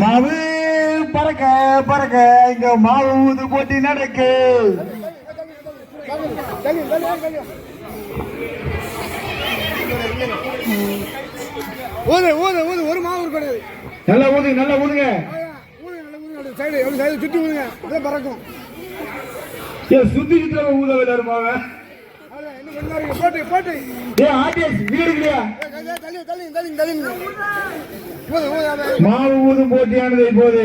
மாவு பறக்க பறக்க இங்க மாவு ஊது போட்டி நடக்கு. ஊது ஊது ஊது ஒரு மாவு கிடையாது நல்லா ஊதுங்க நல்லா ஊதுங்க. சைடு சைடு சுற்றி ஊதுங்க பறக்கும். சுத்தி சுத்தி ஊத விளையாடு மாவ அவ்வளோதான், இன்னும் கொஞ்ச நேரம் இருக்கு. போட்டு போட்டு ஏ ஆர்டிஎஸ் வீடு தள்ளி தள்ளி தள்ளி தள்ளி மாவு ஊதும் போட்டியானது இப்போது.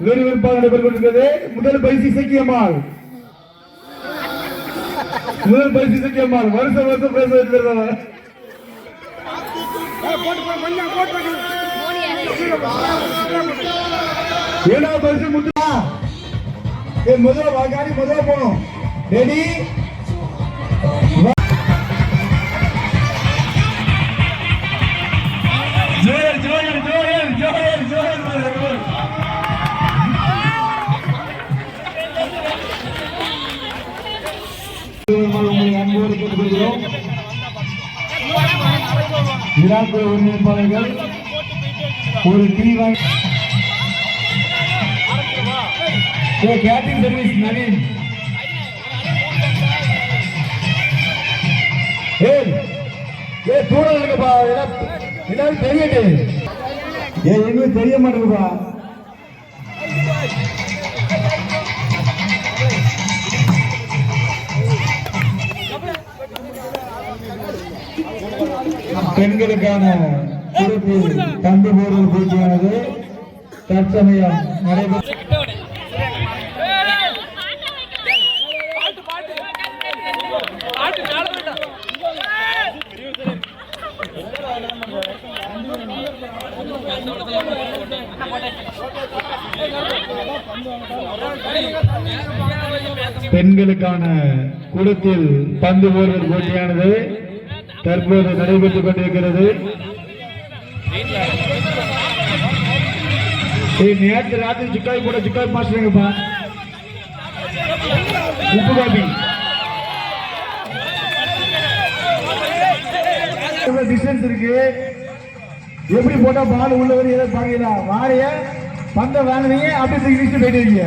விறுவிறுப்பாக நடைபெற்றுக் கொண்டிருக்கிறது முதல் பரிசு இசக்கியம்மாள் முதல் பரிசு இசக்கியம்மாள் வருஷம் வருஷம் பேச ஏழாவது பரிசு முத்துமா முதல்ல முதல்ல ரெடி? அன்போடு கேட்டுக்கொள்கிறோம் விழாக்குழு ஒருங்கிணைப்பாளர்கள் ஒரு டீ வாங்கி கேட்டரிங் சர்வீஸ் நவீன். ஏ தூரம் இருக்குப்பா எல்லாரும் தெரியட்டு. ஏ இன்னும் தெரிய மாட்டேங்குப்பா பெண்களுக்கான சிறப்பு தந்து போடுதல் போட்டியானது தற்சமயம் நடைபெற்ற பெண்களுக்கான குளத்தில் பந்து போர்வர் போட்டியானது தற்போது நடைபெற்றுக் கொண்டிருக்கிறது. நேற்று ராத்திரி சிக்காய் போட சிக்காய் மாஸ்டருங்கப்பா உப்பு காபி. டிஸ்டன்ஸ் இருக்கு? எப்படி போட்டா பால் உள்ள வரையும் ஏதாவது பாக்கீங்களா? வாரிய பந்த வாங்கினீங்க அப்படி வீசிட்டு போயிட்டு இருக்கீங்க.